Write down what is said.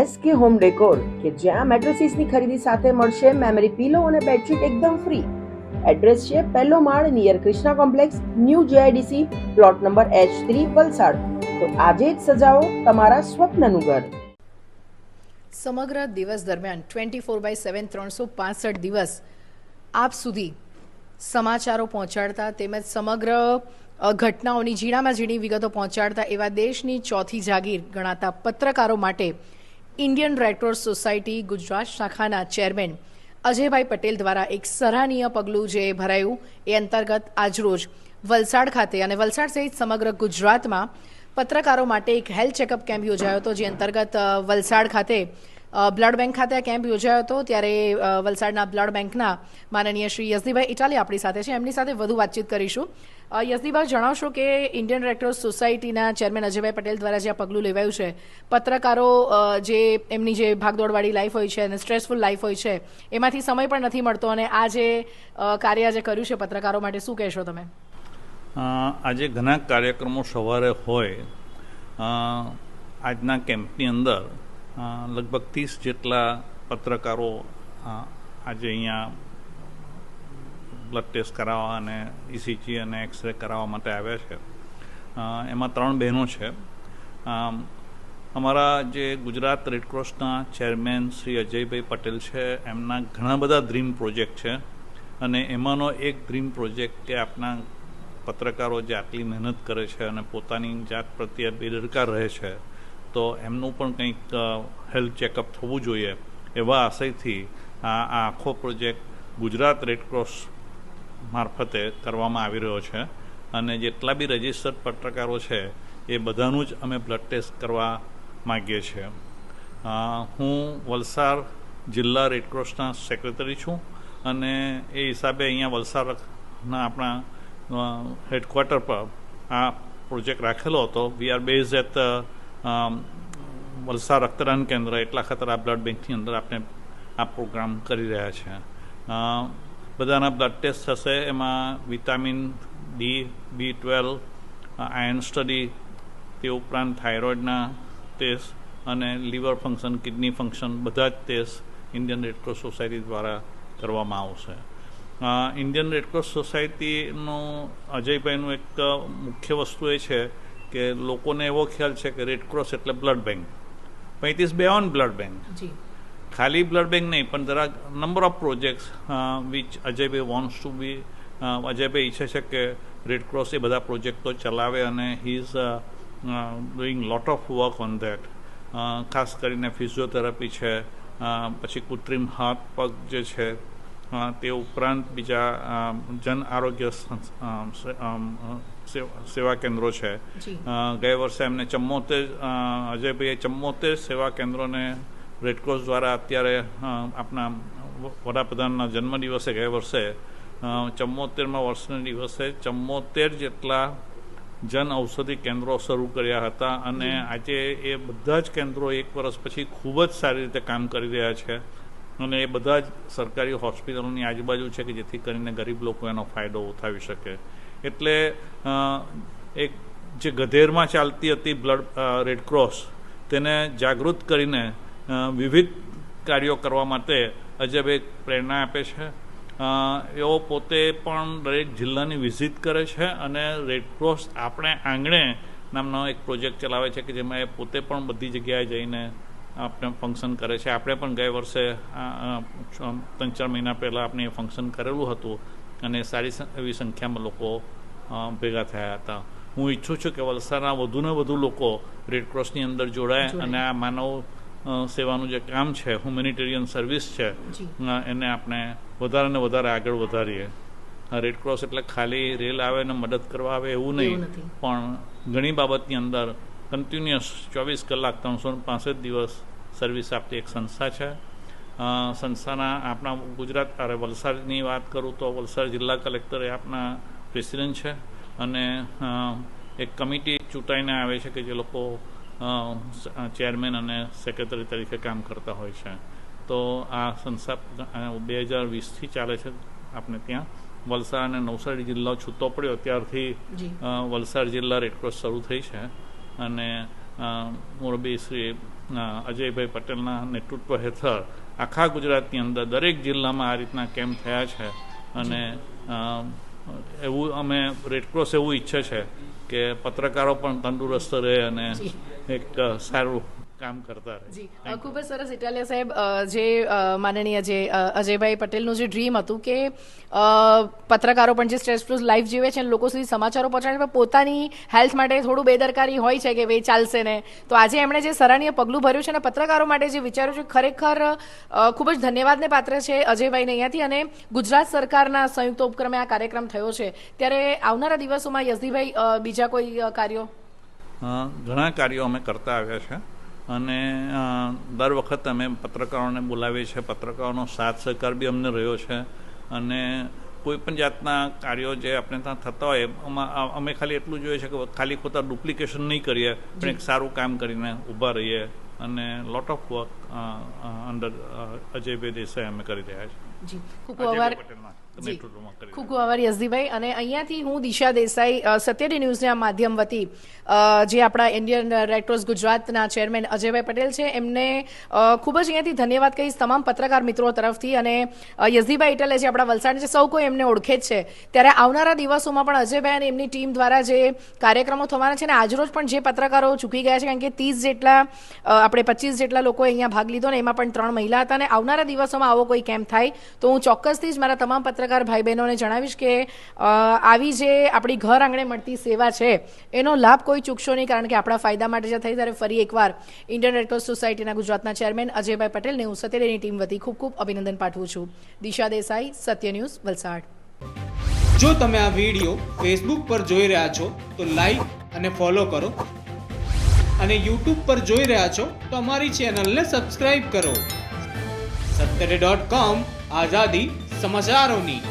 SK home decor કે જ્યાં મેટ્રેસીસની ખરીદી સાથે મળશે મેમરી પીલો અને બેડશીટ એકદમ ફ્રી. એડ્રેસ છે પહેલો માળ near Krishna complex new GIDC plot number H three Valsad. તો આજે જ સજાવો તમારા સ્વપ્નનું ઘર. સમગ્ર દિવસ દરમિયાન ટ્વેન્ટી ફોર બાય સેવન ત્રણસો પાસઠ દિવસ આપ સુધી સમાચારો પહોંચાડતા તેમજ સમગ્ર ઘટનાઓની ઝીણામાં ઝીણી વિગતો પહોંચાડતા એવા દેશની ચોથી જાગીર ગણાતા પત્રકારો માટે ઇન્ડિયન રેડક્રોસ સોસાયટી ગુજરાત શાખાના ચેરમેન અજયભાઈ પટેલ દ્વારા એક સરાહનીય પગલું જે ભરાયું એ અંતર્ગત આજરોજ વલસાડ ખાતે અને વલસાડ સહિત સમગ્ર ગુજરાતમાં પત્રકારો માટે એક હેલ્થ ચેકઅપ કેમ્પ યોજાયો હતો, જે અંતર્ગત વલસાડ ખાતે બ્લડ બેંક ખાતે આ કેમ્પ યોજાયો હતો ત્યારે વલસાડના બ્લડ બેંકના માનનીય શ્રી યસદીભાઈ ઇટાલી આપણી સાથે છે. એમની સાથે વધુ વાતચીત કરીશું. અ, યસદીભાઈ જણાવશો કે ઇન્ડિયન રેડક્રોસ સોસાયટીના ચેરમેન અજયભાઈ પટેલ દ્વારા જે આ પગલું લેવાયું છે પત્રકારો જે એમની જે ભાગદોડવાળી લાઈફ હોય છે અને સ્ટ્રેસફુલ લાઈફ હોય છે એમાંથી સમય પણ નથી મળતો અને આ જે કાર્ય જે કર્યું છે પત્રકારો માટે શું કહેશો તમે? આજે ઘણા કાર્યક્રમો સવારે હોય. આજના કેમ્પની અંદર લગભગ ત્રીસ જેટલા પત્રકારો આજે અહીંયા બ્લડ ટેસ્ટ કરાવવા અને ઇસીજી અને એક્સરે કરાવવા માટે આવ્યા છે. એમાં ત્રણ બહેનો છે. અમ, અમારા જે ગુજરાત રેડક્રોસના ચેરમેન શ્રી અજયભાઈ પટેલ છે એમના ઘણા બધા ડ્રીમ પ્રોજેક્ટ છે અને એમાંનો એક ડ્રીમ પ્રોજેક્ટ કે આપના પત્રકારો જે આટલી મહેનત કરે છે અને પોતાની જાત પ્રત્યે બેદરકાર રહે છે તો એમનું પણ કંઈક હેલ્થ ચેકઅપ થવું જોઈએ એવા આશયથી આ આખો પ્રોજેક્ટ ગુજરાત રેડક્રોસ મારફતે કરવામાં આવી રહ્યો છે. અને જેટલા બી રજિસ્ટર્ડ પત્રકારો છે, એ બધાનું જ અમે બ્લડ ટેસ્ટ કરવા માગીએ છીએ. હું વલસાડ જિલ્લા રેડક્રોસના સેક્રેટરી છું અને એ હિસાબે અહીંયા વલસાડના આપણા હેડક્વાર્ટર પર આ પ્રોજેક્ટ રાખેલો હતો. We are base at Valsad રક્તદાન કેન્દ્ર એટલા ખાતર બ્લડ બેંકની અંદર આપણે આ પ્રોગ્રામ કરી રહ્યા છે. બધાના બ્લડ ટેસ્ટ થશે, એમાં vitamin D B twelve iron study તે ઉપરાંત થાઇરોઇડના ટેસ્ટ અને લીવર ફંક્શન કિડની ફંક્શન બધા જ ટેસ્ટ ઇન્ડિયન રેડક્રોસ સોસાયટી દ્વારા કરવામાં આવશે. ઇન્ડિયન રેડક્રોસ સોસાયટીનું અજયભાઈનું એક મુખ્ય વસ્તુ એ છે કે લોકોને એવો ખ્યાલ છે કે રેડક્રોસ એટલે blood bank beyond blood bank ખાલી બ્લડ બેંક નહીં પણ there number of projects which Ajaybhai wants to be Ajaybhai ઈચ્છે છે કે રેડ ક્રોસ એ બધા પ્રોજેક્ટો ચલાવે અને he is doing lot of work on that ખાસ કરીને ફિઝિયોથેરાપી છે પછી કૃત્રિમ હાથ પગ જે છે તે ઉપરાંત બીજા જન આરોગ્ય સેવા- કેન્દ્રો છે. ગયા વર્ષે એમને ચમ્મોતેર અજયભાઈએ ચમ્મોતેર સેવા કેન્દ્રોને રેડક્રોસ દ્વારા અત્યારે આપણા વડાપ્રધાનના જન્મદિવસે ગયા વર્ષે અ, વર્ષના દિવસે ચમ્મોતેર જેટલા જન ઔષધિ કેન્દ્રો શરૂ કર્યા હતા અને આજે એ બધા જ કેન્દ્રો એક વર્ષ પછી ખૂબ જ સારી રીતે કામ કરી રહ્યા છે. અને એ બધા જ સરકારી હોસ્પિટલોની આજુબાજુ છે કે જેથી કરીને ગરીબ લોકો એનો ફાયદો ઉઠાવી શકે. એટલે એક જે ગધેરમાં ચાલતી હતી બ્લડ રેડક્રોસ તેને જાગૃત કરીને વિવિધ કાર્યો કરવા માટે અજયભાઈ પ્રેરણા આપે છે. એઓ પોતે પણ દરેક જિલ્લાની વિઝિટ કરે છે અને રેડક્રોસ આપણે આંગણે નામનો એક પ્રોજેક્ટ ચલાવે છે કે જેમાં એ પોતે પણ બધી જગ્યાએ જઈને આપણે ફંક્શન કરે છે. આપણે પણ ગયા વર્ષે ત્રણ ચાર મહિના પહેલાં આપણે એ ફંક્શન કરેલું હતું અને સારી એવી સંખ્યામાં લોકો ભેગા થયા હતા. હું ઈચ્છું છું કે વલસાડના વધુને વધુ લોકો રેડક્રોસની અંદર જોડાય. અને આ માનવ સેવાનું જે કામ છે હ્યુમેનિટેરિયન સર્વિસ છે. એને આપણે વધારે ને વધારે આગળ વધારીએ. આ રેડક્રોસ એટલે ખાલી રેલ આવે ને મદદ કરવા આવે એવું નહીં. પણ ઘણી બાબતની અંદર કન્ટિન્યુઅસ ચોવીસ કલાક ત્રણસો પાસઠ દિવસ સર્વિસ આપતી એક સંસ્થા છે. સંસ્થાના આપણા ગુજરાત અરે વલસાડની વાત કરું તો વલસાડ જિલ્લા કલેક્ટર એ આપણા પ્રેસિડેન્ટ છે અને એક કમિટી ચૂંટાઈને આવે છે કે જે લોકો ચેરમેન અને સેક્રેટરી તરીકે કામ કરતા હોય છે. તો આ સંસ્થા બે હજાર વીસથી ચાલે છે આપણે ત્યાં. વલસાડ અને નવસારી જિલ્લો છૂટો પડ્યો ત્યારથી વલસાડ જિલ્લા રેડક્રોસ શરૂ થઈ છે. અને મોરબી શ્રી અજયભાઈ પટેલના નેતૃત્વ હેઠળ આખા ગુજરાતની અંદર દરેક જિલ્લામાં આ રીતના કેમ્પ થયા છે. અને એવું અમે રેડક્રોસ એવું ઈચ્છે છે કે પત્રકારો પણ તંદુરસ્ત રહે અને એક સારું કામ કરતા રહે. જી ખૂબ જ સરસ ઇટાલિયા સાહેબ જે માનનીય જે અજયભાઈ પટેલનું જે ડ્રીમ હતું કે પત્રકારો પણ જે સ્ટ્રેસ પ્લસ લાઈફ જીવે છે અને લોકો સુધી સમાચારો પહોંચાડે પણ પોતાની હેલ્થ માટે થોડું બેદરકારી હોય છે કે ભાઈ ચાલશે ને? તો આજે એમણે જે સરાહનીય પગલું ભર્યું છે અને પત્રકારો માટે જે વિચાર્યું છે ખરેખર ખૂબ જ ધન્યવાદને પાત્ર છે અજયભાઈને અહીંયાથી અને ગુજરાત સરકારના સંયુક્ત ઉપક્રમે આ કાર્યક્રમ થયો છે. ત્યારે આવનારા દિવસોમાં યશદીભાઈ બીજા કોઈ કાર્યો? ઘણા કાર્યો અમે કરતા આવ્યા છે. અને દર વખત અમે પત્રકારોને બોલાવીએ છીએ. પત્રકારોનો સાથ સહકાર બી અમને રહ્યો છે. અને કોઈ પણ જાતના કાર્યો જે આપણે ત્યાં થતા હોય એમાં અમે ખાલી એટલું જોઈએ છે કે ખાલી ખોટા ડુપ્લિકેશન નહીં કરીએ પણ એક સારું કામ કરીને ઊભા રહીએ. અને lot of work under Ajaybhai Desai અમે કરી રહ્યા છીએ. જી. ખૂબ આભાર. ખૂબ ખૂબ આભાર યશદીભાઈ. અને અહીંયાથી હું દિશા દેસાઈ સત્યડી ન્યૂઝના માધ્યમ વતી જે આપણા ઇન્ડિયન રેડક્રોસ ગુજરાતના ચેરમેન અજયભાઈ પટેલ છે એમને ખૂબ જ અહીંયાથી ધન્યવાદ કહીશ તમામ પત્રકાર મિત્રો તરફથી. અને અ, ઇટલે જે આપણા વલસાડ છે સૌ કોઈ એમને ઓળખે જ છે. ત્યારે આવનારા દિવસોમાં પણ અજયભાઈ અને એમની ટીમ દ્વારા જે કાર્યક્રમો થવાના છે ને આજરોજ પણ જે પત્રકારો ચૂકી ગયા છે કારણ કે ત્રીસ જેટલા આપણે પચીસ જેટલા લોકોએ અહીંયા ભાગ લીધો ને એમાં પણ ત્રણ મહિલા હતા. અને આવનારા દિવસોમાં આવો કોઈ કેમ્પ થાય તો હું ચોક્કસથી જ મારા તમામ પત્રકાર ભાઈ બહેનોને જણાવીશ કે આવી જે આપણી ઘર આંગણે મળતી સેવા છે, એનો લાભ કોઈ ચૂકશો નહીં કારણ કે આપણા ફાયદા માટે જે થઈ ત્યારે ફરી એકવાર ઇન્ડિયન રેડક્રોસ સોસાયટીના ગુજરાતના ચેરમેન અજયભાઈ પટેલને હું સત્યની ટીમ વતી ખૂબ ખૂબ અભિનંદન પાઠવું છું. દિશા દેસાઈ, સત્ય ન્યૂઝ, વલસાડ. જો તમે આ વીડિયો ફેસબુક પર જોઈ રહ્યા છો, તો લાઈક અને ફોલો કરો. અને યુટ્યુબ પર જોઈ રહ્યા છો, તો અમારી ચેનલને સબસ્ક્રાઇબ કરો. સત્તરે ડોટ કોમ આઝાદી સમાચારોની.